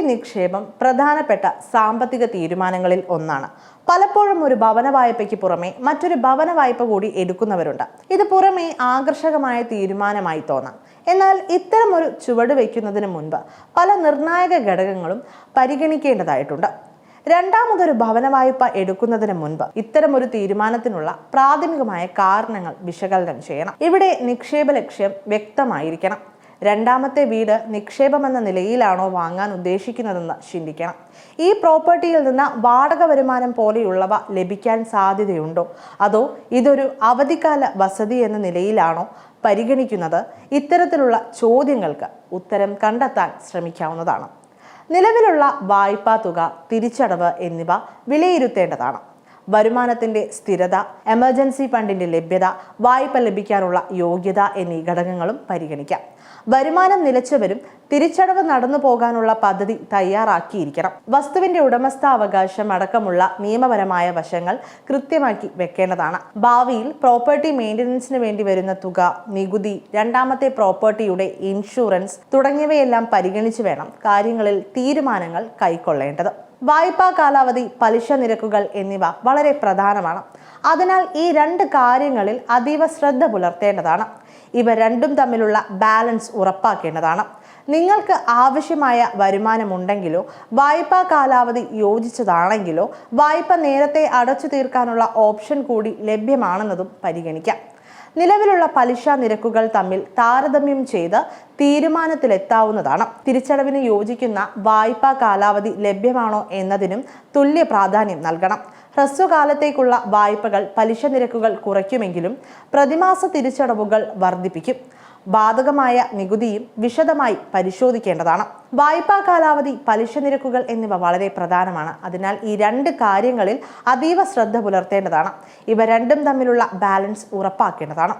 നിക്ഷേപം പ്രധാനപ്പെട്ട സാമ്പത്തിക തീരുമാനങ്ങളിൽ ഒന്നാണ്. പലപ്പോഴും ഒരു ഭവന വായ്പയ്ക്ക് പുറമെ മറ്റൊരു ഭവന വായ്പ കൂടി എടുക്കുന്നവരുണ്ട്. ഇത് പുറമെ ആകർഷകമായ തീരുമാനമായി തോന്നാം. എന്നാൽ ഇത്തരം ഒരു ചുവട് വയ്ക്കുന്നതിന് മുൻപ് പല നിർണായക ഘടകങ്ങളും പരിഗണിക്കേണ്ടതായിട്ടുണ്ട്. രണ്ടാമതൊരു ഭവന വായ്പ എടുക്കുന്നതിന് മുൻപ് ഇത്തരമൊരു തീരുമാനത്തിനുള്ള പ്രാഥമികമായ കാരണങ്ങൾ വിശകലനം ചെയ്യണം. ഇവിടെ നിക്ഷേപ ലക്ഷ്യം വ്യക്തമായിരിക്കണം. രണ്ടാമത്തെ വീട് നിക്ഷേപമെന്ന നിലയിലാണോ വാങ്ങാൻ ഉദ്ദേശിക്കുന്നതെന്ന് ചിന്തിക്കണം. ഈ പ്രോപ്പർട്ടിയിൽ നിന്ന് വാടക വരുമാനം പോലെയുള്ളവ ലഭിക്കാൻ സാധ്യതയുണ്ടോ? അതോ ഇതൊരു അവധിക്കാല വസതി എന്ന നിലയിലാണോ പരിഗണിക്കുന്നത്? ഇത്തരത്തിലുള്ള ചോദ്യങ്ങൾക്ക് ഉത്തരം കണ്ടെത്താൻ ശ്രമിക്കാവുന്നതാണ്. നിലവിലുള്ള വായ്പാ തുക തിരിച്ചടവ് എന്നിവ വിലയിരുത്തേണ്ടതാണ്. വരുമാനത്തിന്റെ സ്ഥിരത എമർജൻസി ഫണ്ടിന്റെ ലഭ്യത വായ്പ ലഭിക്കാനുള്ള യോഗ്യത എന്നീ ഘടകങ്ങളും പരിഗണിക്കാം. വരുമാനം നിലച്ചവരും തിരിച്ചടവ് നടന്നു പോകാനുള്ള പദ്ധതി തയ്യാറാക്കിയിരിക്കണം. വസ്തുവിന്റെ ഉടമസ്ഥാവകാശം അടക്കമുള്ള നിയമപരമായ വശങ്ങൾ കൃത്യമാക്കി വെക്കേണ്ടതാണ്. ഭാവിയിൽ പ്രോപ്പർട്ടി മെയിന്റനൻസിന് വേണ്ടി വരുന്ന തുക നികുതി രണ്ടാമത്തെ പ്രോപ്പർട്ടിയുടെ ഇൻഷുറൻസ് തുടങ്ങിയവയെല്ലാം പരിഗണിച്ച് വേണം കാര്യങ്ങളിൽ തീരുമാനങ്ങൾ കൈക്കൊള്ളേണ്ടത്. വായ്പാ കാലാവധി പലിശ നിരക്കുകൾ എന്നിവ വളരെ പ്രധാനമാണ്. അതിനാൽ ഈ രണ്ട് കാര്യങ്ങളിൽ അതീവ ശ്രദ്ധ പുലർത്തേണ്ടതാണ്. ഇവ രണ്ടും തമ്മിലുള്ള ബാലൻസ് ഉറപ്പാക്കേണ്ടതാണ്. നിങ്ങൾക്ക് ആവശ്യമായ വരുമാനമുണ്ടെങ്കിലോ വായ്പാ കാലാവധി യോജിച്ചതാണെങ്കിലോ വായ്പ നേരത്തെ അടച്ചു തീർക്കാനുള്ള ഓപ്ഷൻ കൂടി ലഭ്യമാണെന്നതും പരിഗണിക്കാം. നിലവിലുള്ള പലിശ നിരക്കുകൾ തമ്മിൽ താരതമ്യം ചെയ്ത് തീരുമാനത്തിലെത്താവുന്നതാണ്. തിരിച്ചടവിന് യോജിക്കുന്ന വായ്പാ കാലാവധി ലഭ്യമാണോ എന്നതിനും തുല്യ പ്രാധാന്യം നൽകണം. ഹ്രസ്വകാലത്തേക്കുള്ള വായ്പകൾ പലിശ നിരക്കുകൾ കുറയ്ക്കുമെങ്കിലും പ്രതിമാസ തിരിച്ചടവുകൾ വർദ്ധിപ്പിക്കും. ബാധകമായ നികുതിയും വിശദമായി പരിശോധിക്കേണ്ടതാണ്. വായ്പാ കാലാവധി പലിശ നിരക്കുകൾ എന്നിവ വളരെ പ്രധാനമാണ്. അതിനാൽ ഈ രണ്ട് കാര്യങ്ങളിൽ അതീവ ശ്രദ്ധ പുലർത്തേണ്ടതാണ്. ഇവ രണ്ടും തമ്മിലുള്ള ബാലൻസ് ഉറപ്പാക്കേണ്ടതാണ്.